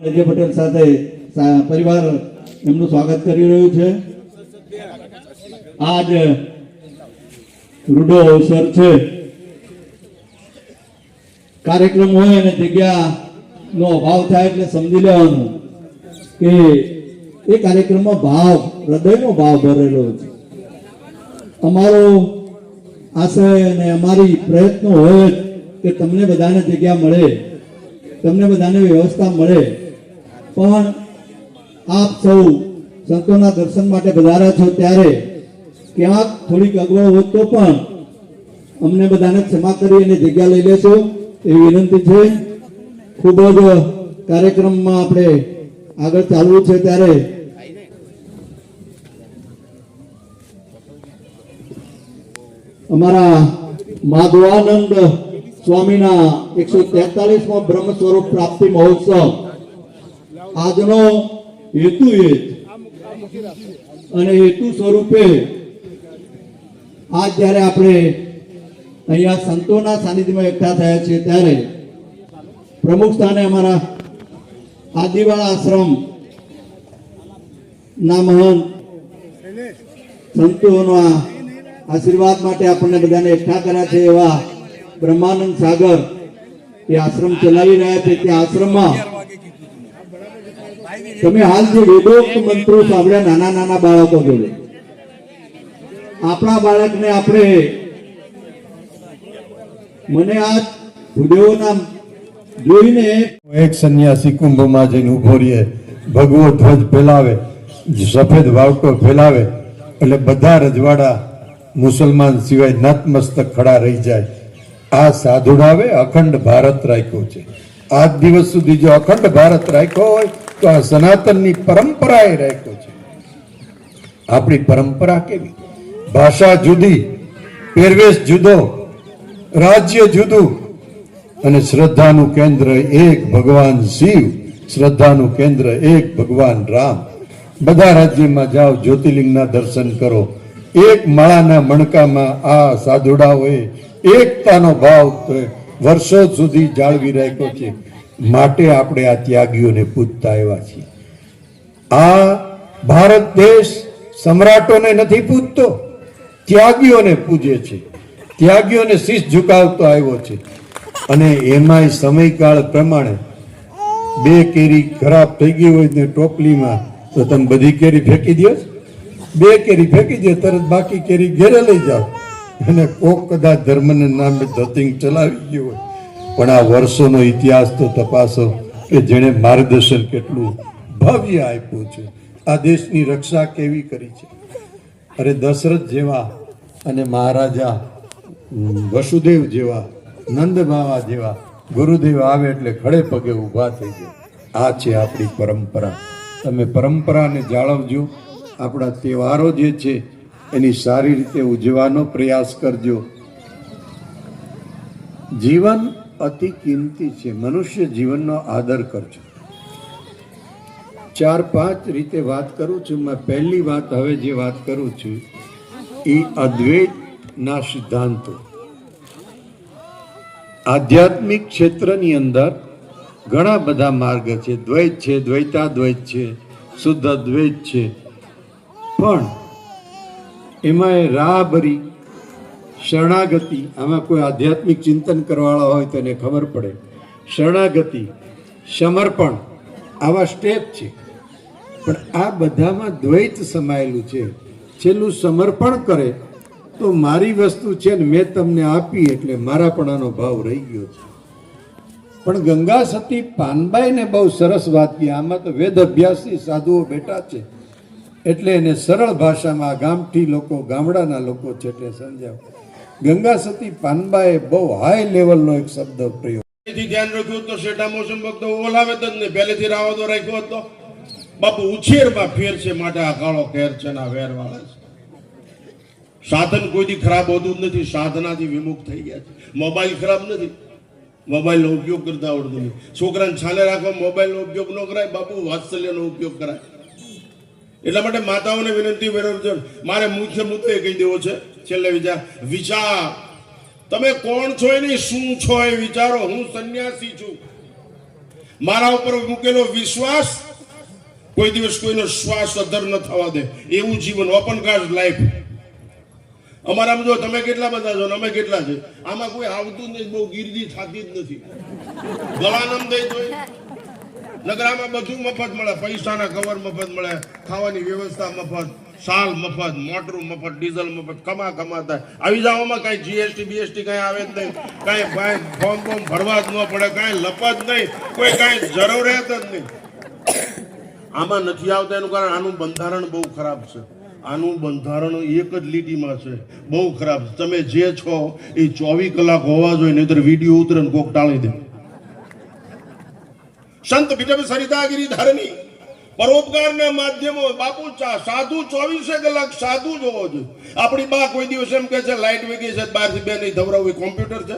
અજય પટેલ સાથે પરિવાર એમનું સ્વાગત કરી રહ્યું છે. આજ રૂડો અવસર છે. કાર્યક્રમ હોય અને જગ્યા નો અભાવ થાય એટલે સમજી લેવાનું કે એ કાર્યક્રમમાં ભાવ, હૃદયનો ભાવ ભરેલો છે. અમારો આશય અને અમારી પ્રયત્નો હોય કે તમને બધાને જગ્યા મળે, તમને બધાને વ્યવસ્થા મળે. પણ આપ સૌ સંતોના દર્શન માટે વધારા છો ત્યારે ક્યાંક થોડીક અગવડ હોત તો પણ અમને બધાને ક્ષમા કરી અને જગ્યા લઈ લેશો એવી વિનંતી છે. ખૂબ જ કાર્યક્રમમાં આપણે આગળ ચાલવું છે ત્યારે અમારા માધવાનંદ સ્વામીના એકસો તેતાલીસમો બ્રહ્મ સ્વરૂપ પ્રાપ્તિ મહોત્સવ આજનો હેતુ એ અને હેતુ સ્વરૂપે આજ જ્યારે આપણે અહીંયા સંતોના સાનિધ્યમાં એકઠા થયા છીએ ત્યારે પ્રમુખ સ્થાને અમારા આદિવાળા આશ્રમ ના મહંત સંતોના આશીર્વાદ માટે આપણને બધાને એકઠા કર્યા છે એવા બ્રહ્માનંદ સાગર એ આશ્રમ ચલાવી રહ્યા છે. તે આશ્રમમાં તમે હાલ જે વેદોક્ત મંત્રો સાંભળ્યા નાના નાના બાળકો જોડે, આપણા બાળકને આપણે મને આ ભૂદેવોના જોઈને એક સંન્યાસી કુંભમાં જઈને ઊભો રહીએ, ભગવો ધ્વજ ફેલાવે, સફેદ વાવટો ફેલાવે, એટલે બધા રજવાડા મુસલમાન સિવાય નતમસ્તક ખડા રહી જાય. આ સાધુડાવે અખંડ ભારત રાખ્યો છે. આજ દિવસ સુધી જો અખંડ ભારત રાખ્યો હોય તો આ સનાતનની પરંપરાએ રાખ્યો છે. આપણી પરંપરા કેવી? ભાષા જુદી, પહેરવેશ જુદો, રાજ્ય જુદું અને શ્રદ્ધાનું કેન્દ્ર એક ભગવાન શિવ, શ્રદ્ધાનું કેન્દ્ર એક ભગવાન રામ. બધા રાજ્યમાં જાઓ, જ્યોતિર્લિંગના દર્શન કરો. એક માળાના મણકામાં આ સાધુડાઓએ એકતાનો ભાવ વર્ષો સુધી જાળવી રાખ્યો છે. માટે આપણે આ ત્યાગીઓને પૂજતા આવ્યા છીએ. આ ભારત દેશ સમ્રાટોને નથી પૂજતો, ત્યાગીઓને પૂજે છે. ત્યાગીઓને શીશ ઝુકાવતો આવ્યો છે. અને એમાંય સમયકાળ પ્રમાણે બે કેરી ખરાબ થઈ ગઈ હોય ને ટોપલીમાં, તો તમે બધી કેરી ફેંકી દો બે કેરી ફેંકી દે તરત બાકી કેરી ઘેરે લઈ જાઓ. અને કોક કદાચ ધર્મને નામે ધતિંગ ચલાવી ગયું હોય. પણ આ વર્ષોનો ઇતિહાસ તો તપાસો કે જેણે માર્ગદર્શન કેટલું ભવ્ય આપ્યું છે. આ દેશની રક્ષા કેવી કરી છે? અરે દશરથ જેવા અને મહારાજા વસુદેવ જેવા, નંદ બાવા જેવા ગુરુદેવ આવે એટલે ખડે પગે ઊભા થઈ જાય આ છે આપણી પરંપરા. તમે પરંપરાને જાળવજો. આપણા તહેવારો જે છે, એની સારી રીતે ઉજવવાનો પ્રયાસ કરજો. જીવન અતિ કિંમતી છે. મનુષ્ય જીવનનો આદર કરજો. ચાર પાંચ રીતે વાત કરું છું. મેં પહેલી વાત હવે જે વાત કરું છું એ અદ્વૈતના સિદ્ધાંતો. આધ્યાત્મિક ક્ષેત્રની અંદર ઘણા બધા માર્ગ છે. દ્વૈત છે, દ્વૈતાદ્વૈત છે શુદ્ધ અદ્વૈત છે. પણ એમાં એ રાહબરી શરણાગતિ, આમાં કોઈ આધ્યાત્મિક ચિંતન કરવાવાળા હોય તો એને ખબર પડે. શરણાગતિ, સમર્પણ, આવા સ્ટેપ છે. પણ આ બધામાં દ્વૈત સમાયેલું છે. છેલ્લું સમર્પણ કરે તો મારી વસ્તુ છે ને મેં તમને આપી એટલે મારાપણાનો ભાવ રહી ગયો છે. પણ ગંગા સતી પાનબાઈને બહુ સરસ વાત કહી આમાં તો વેદ અભ્યાસી સાધુઓ બેઠા છે. એટલે એને સરળ ભાષામાં ગામઠી લોકો, ગામડાના લોકો છે એટલે સમજાવ. ગંગા સતી પાનબાએ બહુ હાઈ લેવલનો એક શબ્દ પ્રયોગ ધ્યાન રાખ્યું તો શેઠા મોસમ ભક્ત ઓલાવે જ ને પહેલેથી રાવતો રાખ્યો હતો. બાપુ ઉછેરમાં ફેર છે, માટે આ કાળો કેર છે ના વેર વાળા છે. સાધન કોઈથી ખરાબ હોતું જ નથી, સાધનાથી વિમુખ થઈ ગયા છે. મોબાઈલ ખરાબ નથી. મોબાઈલનો ઉપયોગ કરતા આવડતું નથી. છોકરાને છાલે રાખવા મોબાઈલનો ઉપયોગ ન કરાય, બાપુ વાત્સલ્યનો ઉપયોગ કરાય. એટલા માટે માતાઓને વિનંતી વિનંતી મારે મુખ્ય મુદ્દો એ કહી દેવો છે. છેલ્લે વિચાર વિચાર. તમે કોણ છો એ નહીં શું છો એ વિચારો, હું સંન્યાસી છું. મારા ઉપર મૂકેલો વિશ્વાસ કોઈ દિવસ કોઈનો શ્વાસ અધર ન થવા દે. એવું જીવન ઓપન કાસ્ટ લાઈફ અમારા જો તમે કેટલા બધા છો અમે કેટલા છે? આમાં કોઈ આવતું નથી બહુ ગીરદી થતી જ નથી. ગળાનમ થઈ તોય નગરામાં બધું મફત મળે. પૈસાના કવર મફત મળે. ખાવાની વ્યવસ્થા મફત. સાલ મફત, મોટરું મફત, ડીઝલ મફત કમા કમા થાય. આવી જાઓમાં કાંઈ જીએસટી બીએસટી કાંઈ આવે જ નહીં. કાંઈ કાંઈ ફોર્મ ફોર્મ ભરવા જ ન પડે, કાંઈ લપત નહીં. કોઈ કાંઈ જરૂરિયાત જ નહીં. આમાં નથી આવતા, એનું કારણ આનું બંધારણ બહુ ખરાબ છે. આનું બંધારણ એક જ લીટીમાં છે. બહુ ખરાબ. તમે જે છો એ ચોવીસ કલાક હોવા જોઈએ, નહીતર વીડિયો ઉતરે કોક ટાળી દે. સંત વિટબ સરિતાગીરી ધરની. પરોપકારના માધ્યમો, બાપુ સાધુ ચોવીસે કલાક સાધુ જોવો જોઈએ. આપણી બા કોઈ દિવસ એમ કે છે લાઇટ વેગી છે બહારથી બે નહીં, ધવરાવું કોમ્પ્યુટર છે.